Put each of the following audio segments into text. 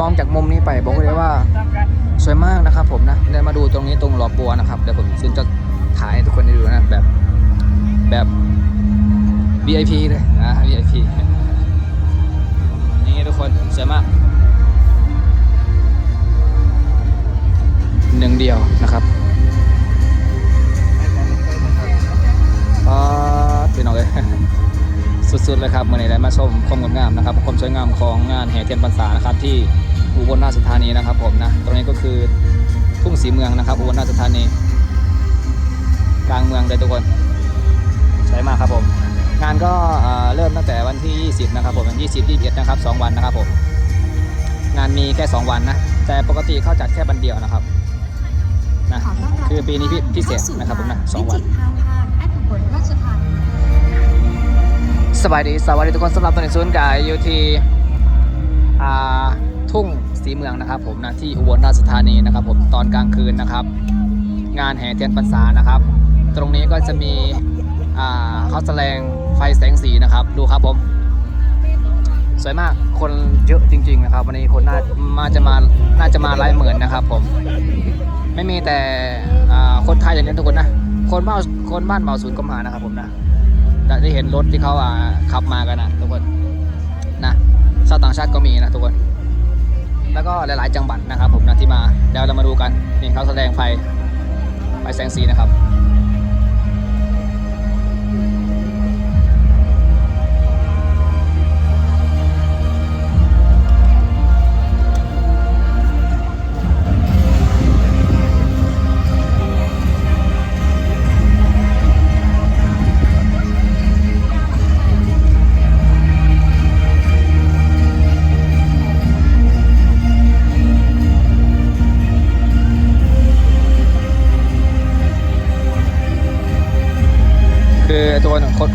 มองจากมุมนี้ไปบอกเลยว่าสวยมากนะครับผมนะเดี๋ยวมาดูตรงนี้ตรงหลอบัวนะครับเดี๋ยวผมซึ่งจะถ่ายให้ทุกคนได้ดูนะแบบแบบ VIP เลยนะ VIP นี่ทุกคนสวยมาก หนึ่งเดียวนะครับป๊าดพี่น้องเลย สุดๆเลยครับเมื่อนี้ได้มาชมความงดงามนะครับความสวยงามของงานแห่เทียนพรรษานะครับที่อุบลราชธานีนะครับผมนะตรงนี้ก็คือทุ่งสีเมืองนะครับอุบลราชธานีกลางเมืองเลยทุกคนสวยมากครับผม งานก็เริ่มตั้งแต่วันที่ 20 นะครับผม20 21นะครับ2วันนะครับผมงานมีแค่ 2 วันนะ แต่ปกติเขาจัดแค่วันเดียวนะครับนะคือปีนี้พิพิเศษนะครับผมนะสองวัน สบายดีสวัสดีทุกคนสำหรับตอนนี้ศูนย์กายอยู่ที่ทุ่งสีเมืองนะครับ ผมนะที่อุบลราชธานีนะครับ ผมตอนกลางคืนนะครับ งานแห่เทียนพรรษานะครับ ตรงนี้ก็จะมีอ่าเขาแสดงไฟแสงสีนะครับ ดูครับผม สวยมากคนเยอะจริง ๆ นะครับ วันนี้คนน่ามาจะมาน่าจะมาหลายหมื่นนะครับ ผมไม่มีแต่คนไทยอย่างนี้ทุกคนนะคนบ้านคนบ้านเบาศูนย์ก็มานะครับผมนะ ได้เห็นรถที่เขาอ่าขับมากันนะทุกคนนะชาวต่างชาติก็มีนะทุกคน แล้วก็หลาย ๆ จังหวัดนะครับ ผมนะที่มาเดี๋ยวเรามาดูกันนี่เขาแสดงไฟไฟแสงสีนะครับ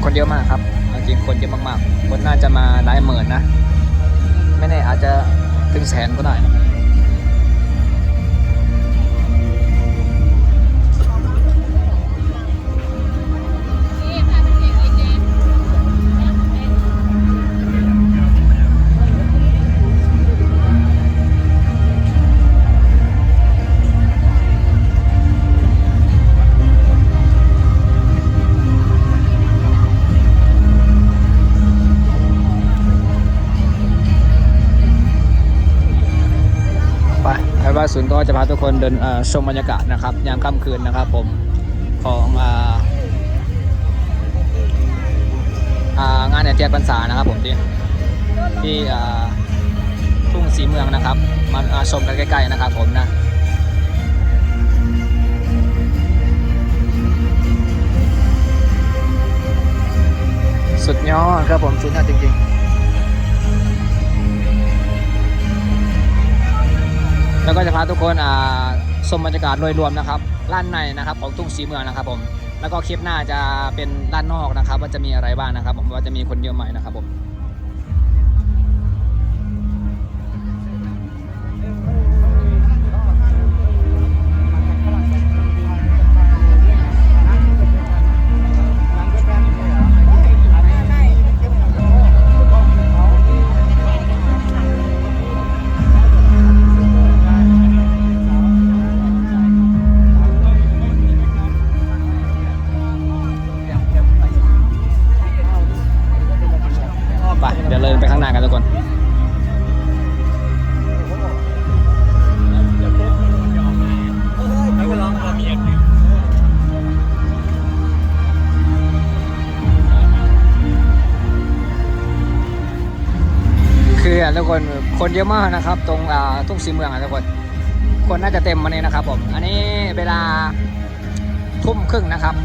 คนเยอะมากครับเอาจริงคนเยอะมากๆ คนน่าจะมาหลายหมื่นนะ ไม่แน่อาจจะถึงแสนก็ได้ ศูนย์ก็จะพาทุกคนเดินชมบรรยากาศนะครับยามค่ำคืนนะครับผมของงานแห่เทียนพรรษานะครับผมที่ที่ทุ่งสีเมืองนะครับมาอ่าชมกันใกล้ๆนะครับผมนะสุดยอดครับผมสุดยอดจริงๆ แล้วก็จะพาทุกคนอ่าชมบรรยากาศโดยรวมนะครับล้านในนะครับของทุ่งสีเมืองนะครับผมแล้วก็คลิปหน้าจะเป็นด้านนอกนะครับ ว่าจะมีอะไรบ้างนะครับ ผมว่าจะมีคนเยอะไหมนะครับผม คืออะทุกคนคนเยอะมากนะครับ ตรงอ่าทุ่งสีเมืองอะทุกคนคนน่าจะเต็มวันนี้นะครับผมอันนี้เวลาทุ่มครึ่งนะครับ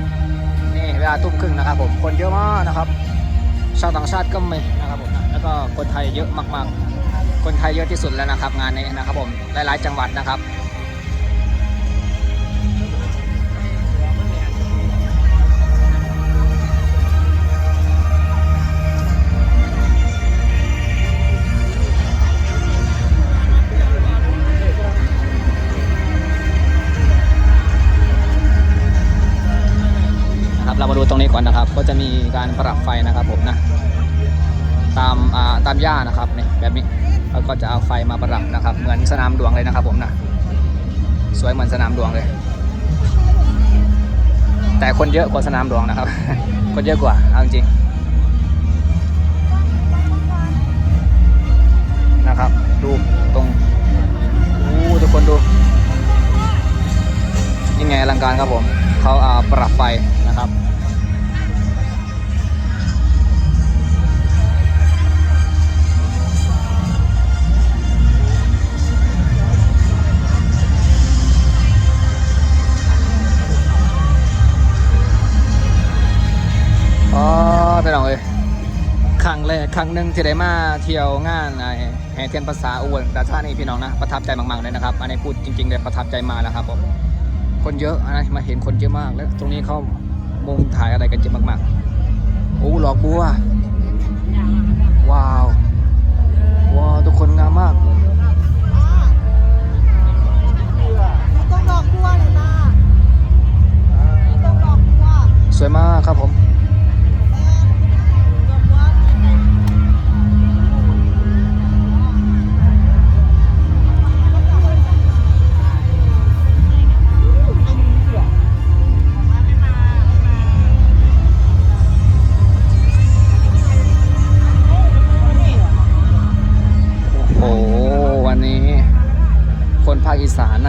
นี่เวลาทุ่มครึ่งนะครับผมคนเยอะมากนะครับ ชาวต่างชาติก็มีนะครับผมแล้วก็คนไทยเยอะมากๆ คนไทยเยอะที่สุดแล้วนะครับ งานนี้นะครับผมหลายๆจังหวัดนะครับ การปรับไฟนะครับผมนะตามตามย่านะครับนี่แบบนี้แล้วก็จะเอาไฟมาประดับนะครับ เหมือนสนามหลวงเลยนะครับผมนะสวยเหมือนสนามหลวงเลย แต่คนเยอะกว่าสนามหลวงนะครับ คนเยอะกว่าเอาจริงนะครับ ดูตรงอู้ทุกคนดูยังไงอลังการครับผม เขาปรับไฟ อไปลองเลยครั้งแรกครั้งหนึ่งที่ได้มาเที่ยวงานไอ้แห่เทียนภาษาอุบลราชธานีพี่น้องนะประทับใจมากๆเลยนะครับอันนี้พูดจริงๆเลยประทับใจมากแล้วครับผมคนเยอะอันนี้มาเห็นคนเยอะมากแล้ว ตรงนี้เขามุงถ่ายอะไรกันเยอะมากๆโอ้หลอกบัวว้าวว้าวทุกคนงามมากต้องดอกบัวเลยนะต้องดอกบัวสวยมากครับผม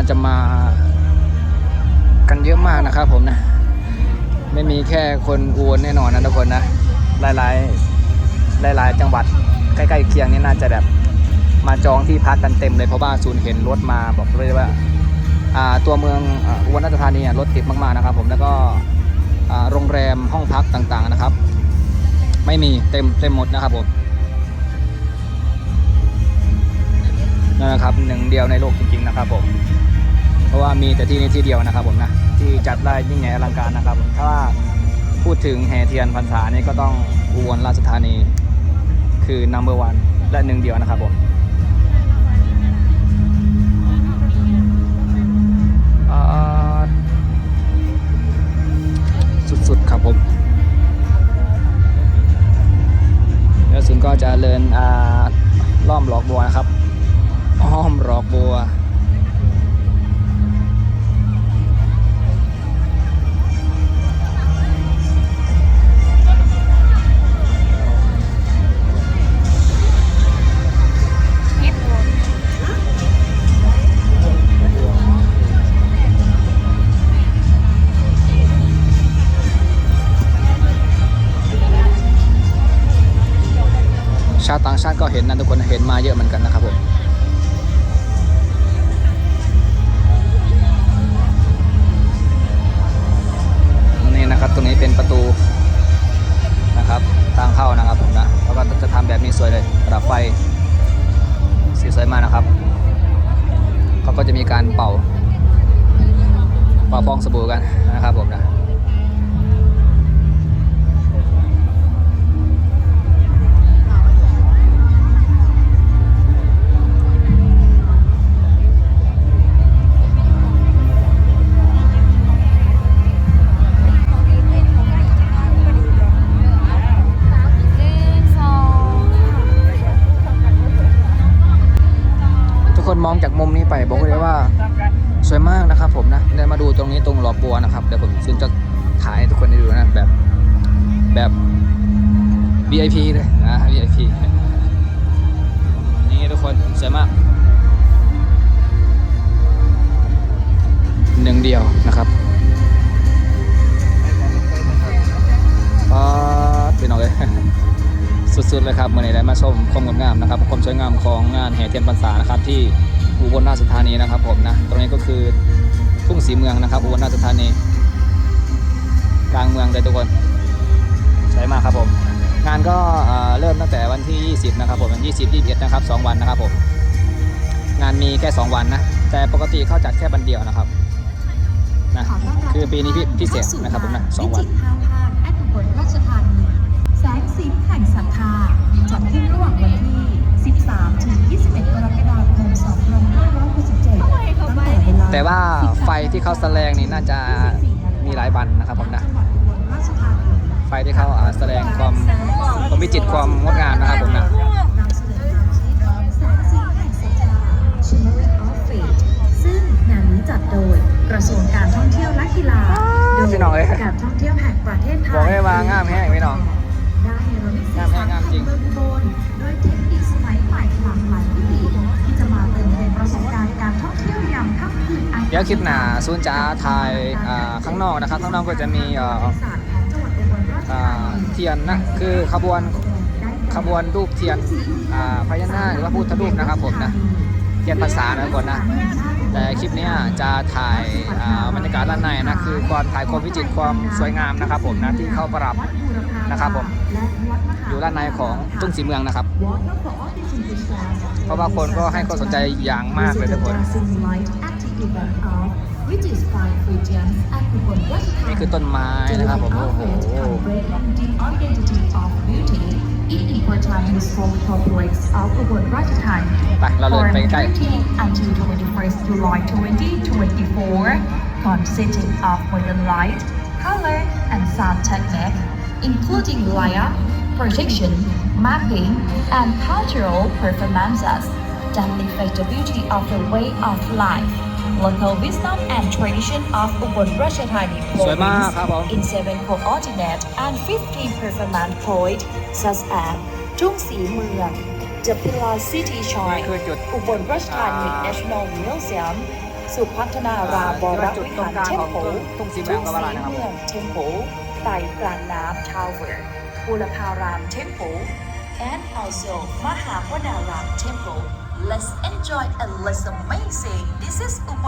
จะมากันเยอะมากนะครับผมนะ ไม่มีแค่คนอุบลแน่นอนนะทุกคนนะ หลายๆ หลาย ๆ จังหวัดใกล้ๆเคียงนี่น่าจะแบบมาจองที่พักกันเต็มเลยเพราะว่าศูนย์เห็นรถมาบอกเลยว่าอ่าตัวเมืองอุบลราชธานีรถติดมากๆนะครับ ผมแล้วก็โรงแรมห้องพักต่างๆนะครับ ไม่มีเต็มเต็มหมดนะครับผม นะครับหนึ่งเดียวในโลกจริง ๆ นะครับผมเพราะว่ามีแต่ที่นี้ที่เดียวนะครับผมนะที่จัดได้ยิ่งใหญ่อลังการนะครับผมถ้าพูดถึงแห่เทียนพรรษานี่ก็ต้องอุบลราชธานี คือ number one และหนึ่งเดียวนะครับผมสุดๆครับผมแล้วสุนก็จะเลินอ่าล้อมหลอกบัวนะครับ อ้อมหลอกบัว ชาวต่างชาติก็เห็นนะทุกคนเห็นมาเยอะเหมือนกันนะครับผม มีการเป่าเป่าฟองสบู่กันนะครับผมนะ VIP เลยนะ VIP นี่ทุกคนสวยมากหนึ่งเดียวนะครับป๊าดเป็นเอาเลย สุดๆเลยครับเมื่อไหร่ได้มาชมความงดงามนะครับความสวยงามของงานแห่เทียนพรรษานะครับ ที่อุบลราชธานีนะครับผมนะ ตรงนี้ก็คือทุ่งสีเมืองนะครับ อุบลราชธานี กลางเมืองเลยทุกคน สวยมากครับผม งานก็เอ่อเริ่มตั้งแต่วันที่ 20 นะครับผม20 21นะครับ2วันนะครับผม งานมีแค่ 2 วันนะ แต่ปกติเขาจัดแค่วันเดียวนะครับนะขอต้อนรับคือปีนี้พิพิเศษนะครับผมนะสองวันวิจิตรห้าวห้างแอดอุบลราชธานีแสงสีแห่งศรัทธาจัดขึ้นระหว่างวันที่ 13 ถึง 21 กรกฎาคม 2567ตั้งแต่เวลาแต่ว่าไฟที่เขาแสดงนี่น่าจะมีหลายวันนะครับผมนะ ไปที่เขาแสดงความความวิจิตความงดงามนะครับผมนะจัดโดยกระทรวงการท่องเที่ยวและกีฬาโดยการท่องเที่ยวแห่งประเทศไทยบอกให้วางง่ามแห้งไม่น้องได้เมิห้างความจริงโดยเทคนิคสมัยใหม่หลากหลายวิธีที่จะมาเติมเต็มประสบการณ์การท่องเที่ยวยามค่ำคืนเดี๋ยวคลิปหน้าซูนจ้าถ่ายข้างนอกนะครับข้างนอกก็จะมี เทียนนะคือขบวนขบวนรูปเทียนอ่าพญานาคหรือว่าพุทธรูปนะครับผมนะเทียนภาษานะทุกคนนะแต่คลิปนี้จะถ่ายบรรยากาศด้านในนะคือความถ่ายความวิจิตรความสวยงามนะครับผมนะที่เข้าประดับนะครับผมอยู่ด้านในของตุ้งสีเมืองนะครับ เพราะว่าคนก็ให้ความสนใจอย่างมากเลยทุกคนนี่คือต้นไม้นะครับผมโอ้โหไปเราเดินไปใกล้ until 21st July 2024 consisting of modern light, color, and sound technique, including layer, projection, mapping, and cultural performances that reflect the beauty of the way of life, local wisdom and tradition of Ubon Ratchathani สวยมากครับผม in seven coordinate and 15 performance points such as ทุ่งสีเมือง The Pillar City นี่ Shrine คือจุดอุบลราชธานีอ่า National Museum สุพัฒนารามวรวิหารเทมโพทุ่งศรีเมืองก็ว่าได้นะครับเมืองเทมโพไต่กลางน้ำ Tower บุรพาราม Temple and also มหา วนาราม Temple Let's enjoy and let's amazing This is อุบ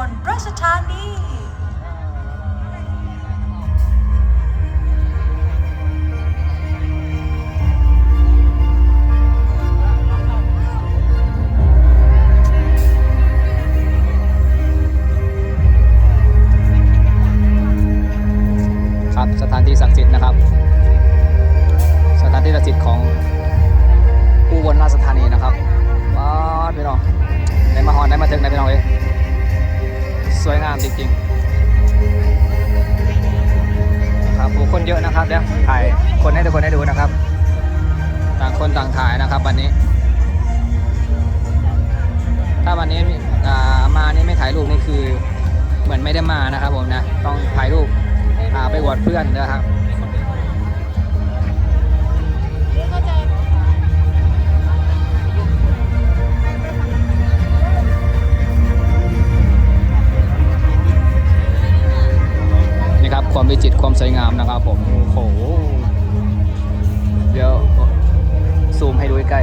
วิจิตรความสวยงามนะครับผมโอ้โหเดี๋ยวซูมให้ดูใกล้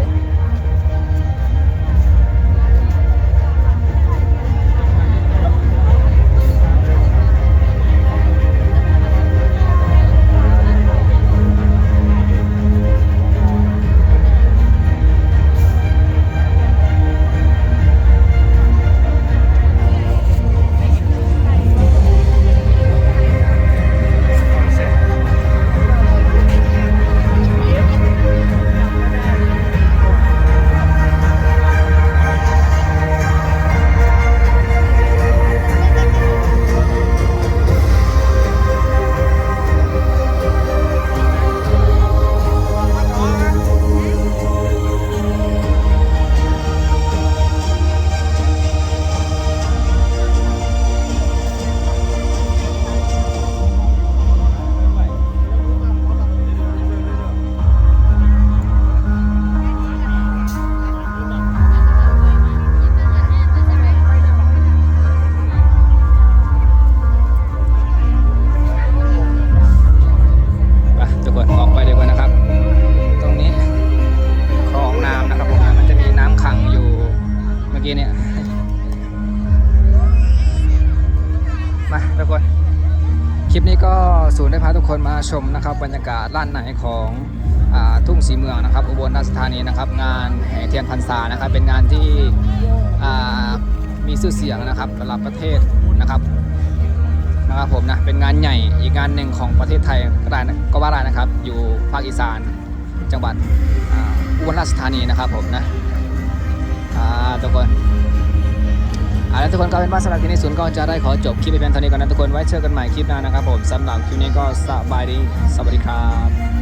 ชมนะครับบรรยากาศล้านไหนของอทุ่งสีเมืองนะครับอุบลราชธานีนะครับ งานแห่เทียนพรรษานะครับ เป็นงานที่มีชื่อเสียงนะครับระดับประเทศนะครับนะครับผมนะเป็นงานใหญ่อีกงานหนึ่งของประเทศไทยก็ได้นะก็ว่าได้นะครับ อยู่ภาคอีสานจังหวัดอุบลราชธานีนะครับผมนะทุกคน อาและทุกคนก็เป็นว่าสำหรับคลิปนี้ศูนย์ก็จะได้ขอจบคลิปไปเพียงเท่านี้ก่อนนะทุกคนไว้เจอกันใหม่คลิปหน้านะครับผมสำหรับคลิปนี้ก็สบายดีสวัสดีครับ